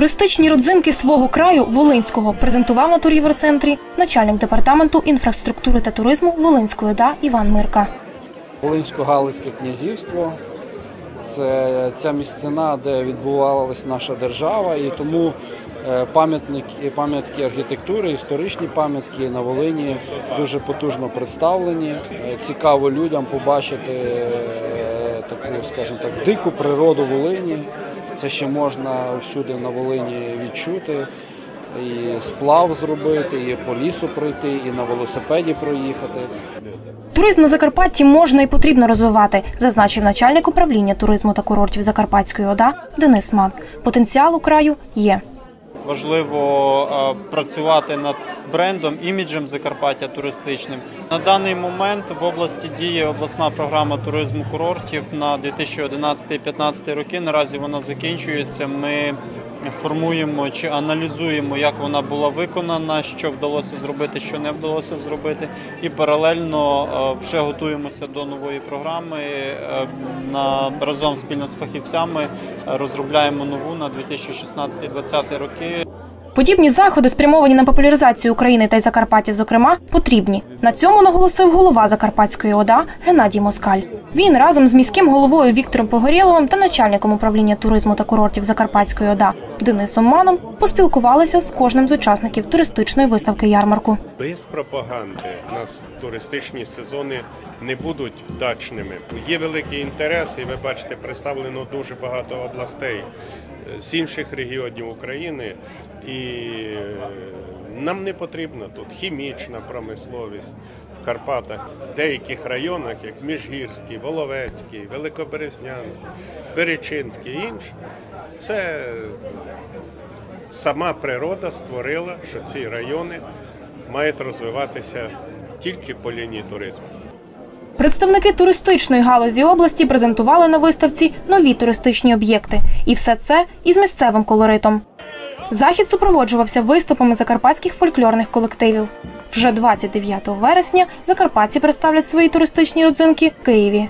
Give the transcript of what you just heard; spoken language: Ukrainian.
Туристичні родзинки свого краю Волинського презентував на тур'євроцентрі начальник департаменту інфраструктури та туризму Волинської ОДА Іван Мирка. Волинсько-Галицьке князівство це ця місцина, де відбувалася наша держава, і тому е, пам'ятники, пам'ятки архітектури, історичні пам'ятки на Волині дуже потужно представлені. Е, Цікаво людям побачити е, таку, скажімо так, дику природу Волині. Це ще можна всюди на Волині відчути. І сплав зробити, і по лісу пройти, і на велосипеді проїхати. Туризм на Закарпатті можна і потрібно розвивати, зазначив начальник управління туризму та курортів Закарпатської ОДА Денис Ман. Потенціал у краю є. Важливо е, працювати над брендом, іміджем Закарпаття туристичним. На даний момент в області діє обласна програма туризму курортів на 2011-2015 роки. Наразі вона закінчується. Ми формуємо чи аналізуємо, як вона була виконана, що вдалося зробити, що не вдалося зробити, і паралельно е, вже готуємося до нової програми. Е, На разом спільно з фахівцями е, розробляємо нову на 2016-2020 роки. Подібні заходи, спрямовані на популяризацію України та й Закарпаття, зокрема, потрібні. На цьому наголосив голова Закарпатської ОДА Геннадій Москаль. Він разом з міським головою Віктором Погорєловим та начальником управління туризму та курортів Закарпатської ОДА Денисом Маном поспілкувалися з кожним з учасників туристичної виставки ярмарку. Без пропаганди у нас туристичні сезони не будуть вдачними. Є великий інтерес, і ви бачите, представлено дуже багато областей е, з інших регіонів України. І нам не потрібна тут хімічна промисловість в Карпатах, в деяких районах, як Міжгірський, Воловецький, Великоберезнянський, Перечинський і інші. Це сама природа створила, що ці райони мають розвиватися тільки по лінії туризму. Представники туристичної галузі області презентували на виставці нові туристичні об'єкти. І все це із місцевим колоритом. Захід супроводжувався виступами закарпатських фольклорних колективів. Вже 29 вересня закарпатці представлять свої туристичні родзинки Києві.